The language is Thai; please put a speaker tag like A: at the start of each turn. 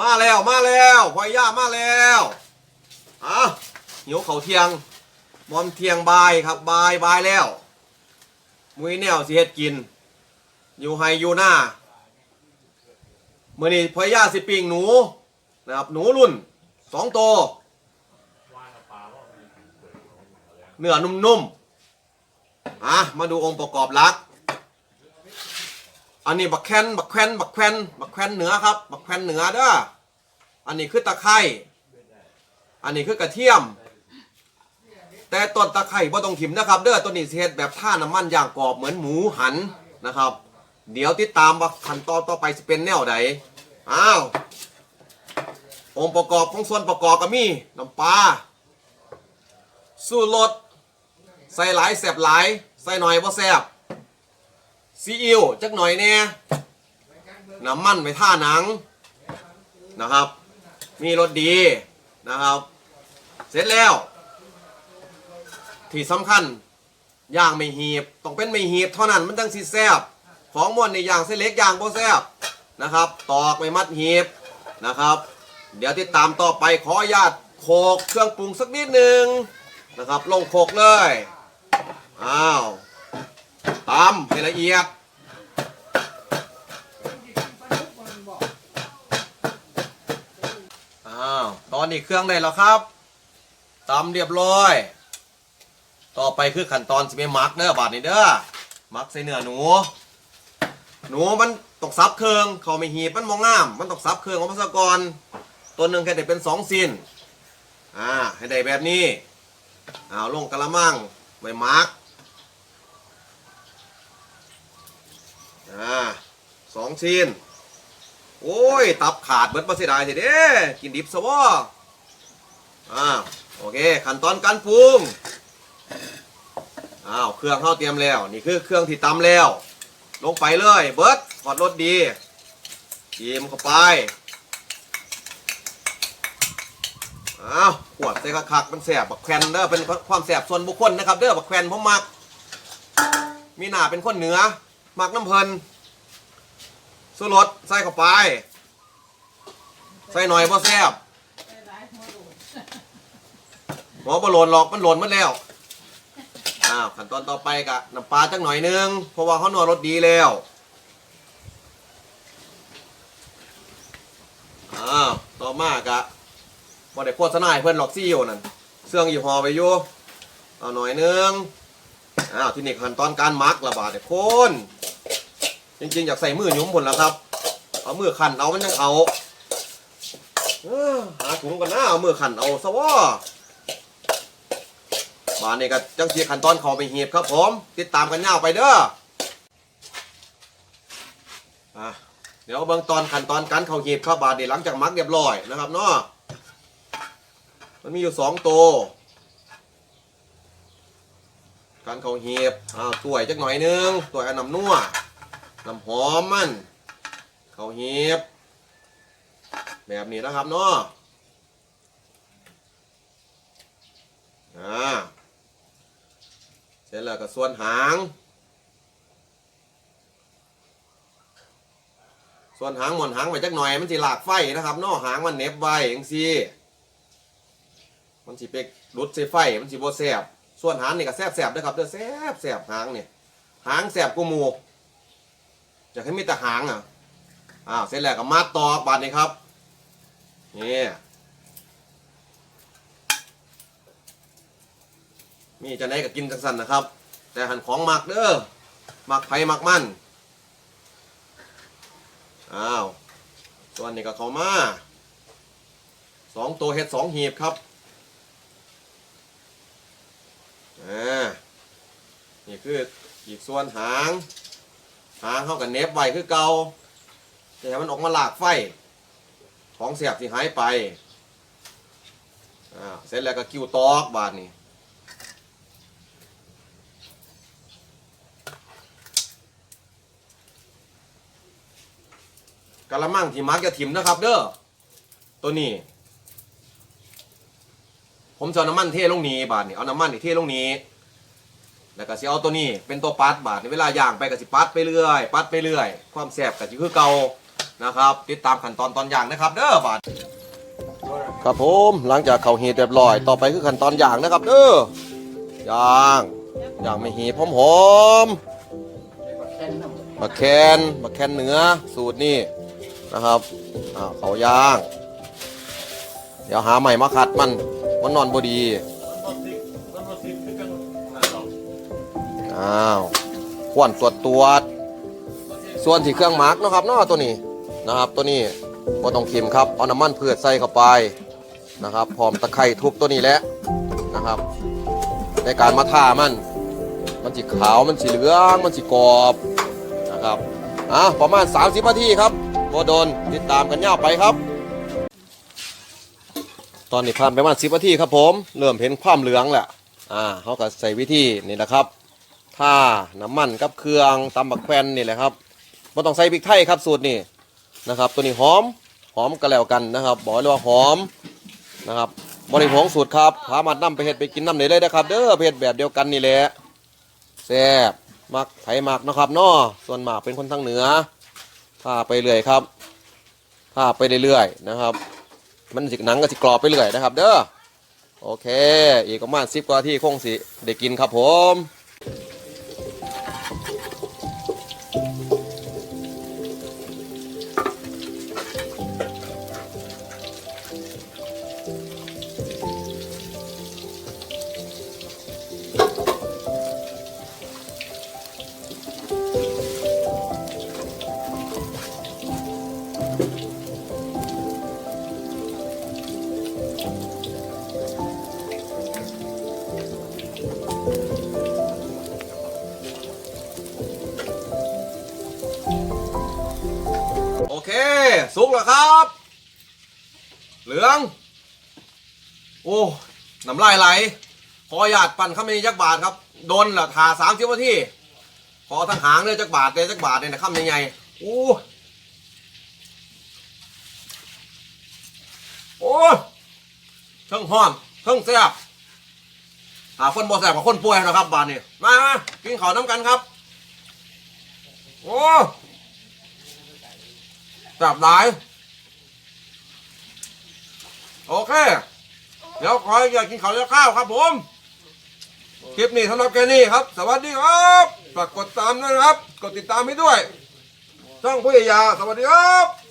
A: มาแล้วมาแล้วพอยย่ามาแล้วอะหิวเขาเทียงมอมเทียงบายครับบายบายแล้วมุ้ยแนวสิเฮ็ดกิน อยู่ไฮอยู่หน้าเมื่อนี้พอย่าสิปิงหนูนะครับหนูรุ่นสองตัวเนื้อนุ่มๆอะมาดูองค์ประกอบหลัก อันนี้บักแคนบักแควนบักแควนบักแควนเหนือครับ บักแควนเหนือเด้อ อันนี้คือตะไคร้อันนี้คือกระเทียม แต่ต้นตะไคร้บ่ต้องขิมนะครับ เด้อตัวนี้สิเฮ็ดแบบท่าน้ำมันย่างกรอบเหมือนหมูหันนะครับ เดี๋ยวติดตามว่าขั้นตอนต่อไปสิเป็นแนวใดอ้าวองค์ประกอบของส่วนประกอบก็มีน้ำปลาสูตรรสใส่หลายแสบหลายใส่หน่อยบ่แสบซีอิ๊วจักหน่อยแน่น้ำมันไปท่าหนังนะครับ มีรสดีนะครับ เสร็จแล้ว ที่สำคัญย่างไม่หีบต้องเป็นไม่หีบเท่านั้นมันจังสีแซบของม้วนในย่างเส้นเล็กย่างโบแซบนะครับ ตอกไม่มัดหีบนะครับ เดี๋ยวติดตามต่อไปขออนุญาตโขกเครื่องปรุงสักนิดหนึ่งนะครับ ลงโขกเลยอ้าวตำให้ละเอียด อ้าว ต อนนี้เครื่องได้แล้วครับตำเรียบร้อย ต่อไปคือขั้นตอนสิไปมักเด้อบาดนี้เด้อมักใส่เนื้อหนู หนูมันตกซับเครื่องเขาไม่หีบมันมองงาม มันตกซับเครื่องของพัสกรตัวหนึ่งแค่ได้เป็นสองซินอ่าให้ได้แบบนี้อ้าวลงกระมังไว้หมักอ่าสองชิ้นโอ้ย ตับขาดเบิดมาเสียดายทีเด้กินดิบซะวะ อ่าวโอเค ขั้นตอนการปรุงอ้าวเครื่องเข้าเตรียมแล้ว นี่คือเครื่องที่ตำแล้ว ลงไปเลย เบิร์ดถอดรสดีจีมเข้าไปอ้าวขวดใส่คักๆมันแสบบักแควนเด้อเป็นความแสบส่วนบุคคลนะครับเด้อบักแควนผมมัก มีหน้าเป็นคนเหนือ มักน้ำเพลินสู้รสใส่เข้าไป ใส่หน่อยบ่แซบ หัวบ่หล่นหรอกมันหล่นหมดแล้วอ้าวขั้นตอนต่อไปกะน้ำปลาจักหน่อยนึงเพราะว่าเขาหนัวรสดีแล้วอ้าวต่อมากะบ่ได้โฆษณาให้เพื่อนหรอกซี่อยู่นั่นเสื่องอยู่หอไปอยู่เอาหน่อยนึงอ้าวที่นี่ขั้นตอนการหมักระบาดเนี่ยคนจริงๆอยากใส่มือหยุ้มผลแล้วครับ เอามือขันเอามันยังเอาหาถุงกันนะเอามือขันเอาซะวะ มาเนี่ยก็จังสีขั้นตอนเขาไปเหียบครับผม ติดตามกันยาวไปเด้ออะเดี๋ยวเบื้องตอนขั้นตอนการเขาเหียบครับบาดเดี๋ยวหลังจากมักเรียบร้อยนะครับเนาะมันมีอยู่สองตัวการเขาเหียบอ้าวตัวจักหน่อยนึงตัวอันน้ำนัวน้ำหอมมันเขาวเหียบแบบนี้นะครับเนาะอ่าเส ร็จแล้วก็ส่วนหาง ส่วนหางหมอนหางไว้จักหน่อย มันสิหลากไฟนะครับนาะหางมันเน็บไว้อย่างซีมันสิไปรุดใส่ไฟ มันสิบ่แสบส่วนหางนี่ก็แสบแสบนะครับเด้อแสบแสบหางเนี่ยหางแสบกูมูอยากให้มีแต่หางอะอ้าวเสร็จแล้วก็มาตอกบาดนี้ครับนี่ มีจะได้ก็กินจังสันนะครับ แต่หันของหมักเด้อหมักไผ่หมักมันอ้าวส่วนนี้ก็เข้ามาสองตัวเห็ดสองหีบครับอ่านี่คืออีกส่วนหาง หางเข้ากับเน็บไว้คือเกาแต่มันออกมาหลากไฟ ของเสียบที่หายไปอ่าเสร็จแล้วก็กิ้วตอกบาดนี่ กะละมังที่มักจะถิ่มนะครับ เด้อตัวนี้ ผมจะเอาน้ำมันเทลงนี้บาดนี่เอาน้ำมันนี่เทลงนี้ แล้วก็สิเอาตัวนี้ เป็นตัวปัดบาดในเวลาย่างไปก็สิปัดไปเรื่อย ปัดไปเรื่อย ความแสบก็สิคือเก่านะครับ ติดตามขั้นตอนตอนอย่างนะครับ เด้อบาดครับผมหลังจากเขาเหีดเรียบร้อย ต่อไปคือขั้นตอนอย่างนะครับ เด้อย่างย่างไม่หีพร้อมหอมมาแคนมาแคนเนื้อสูตรนี่ นะครับอ่าเขาย่าง เดี๋ยวหาใหม่มาขัดมันมันนอนบดีอ้าวขวนตรวจตรวจส่วนที่เครื่องหมักนะครับเนาะตัวนี้นะครับ ตัวนี้ก็ต้องเค็มครับเอาน้ำมันเพืชใส่เข้าไปนะครับพร้อมตะไคร้ทุบตัวนี้แหละนะครับ ในการมาท่ามัน มันสีขาวมันสีเหลืองมันสีกรอบนะครับอะประมาณ 30นาทีครับ บโดนติดตามกันยาวไปครับ ตอนนี้ผ่านไปประมาณ10นาทีครับผม เริ่มเห็นความเหลืองแหละอ่าเขาก็ใส่วิธีนี่แหละครับท่าน้ำมันกับเครื่องตำบักแควนนี่แหละครับไม่ต้องใส่พริกไทยครับสูตรนี่นะครับ ตัวนี้หอมหอมก็แล้วกันนะครับบอกเลยว่าหอมนะครับบริหงสูตรครับพามัดน้ำไปเห็ดไปกินน้ำได้เลยนะครับเด้อเพจแบบเดียวกันนี่แหละแซ่บมักไผ่มักนะครับนาะส่วนมากเป็นคนทางเหนือ พาไปเรื่อยครับพาไปเรื่อยๆนะครับ มันสิหนังก็สิกรอบไปเรื่อยนะครับ เด้อโอเค อีกประมาณสิบกว่าที่คงสิได้กินครับผม โอเค สุกแล้วครับ เหลือง โอ้น้ำลายไหล ขอหยาดปั่นข้ามนี้จักบาทครับโดนละทาสามสิบนาทีขอทั้งหางเลยจักบาทเลยจักบาทเลยนะข้ามยังไงโอ้โอ้เทิงห้อมเทิงแซ่บหาคนบ่แซ่บกับคนป่วยนะครับบาทนี่มามากินข้าวน้ำกันครับ โอ้ จับหลาย โอเค เดี๋ยวขออยากกินข้าวและข้าวครับผม คลิปนี้สำหรับแกนี่ครับ สวัสดีครับฝากกดตามด้วยนะครับ กดติดตามให้ด้วย ช่องผู้ใหญ่ยาสวัสดีครับ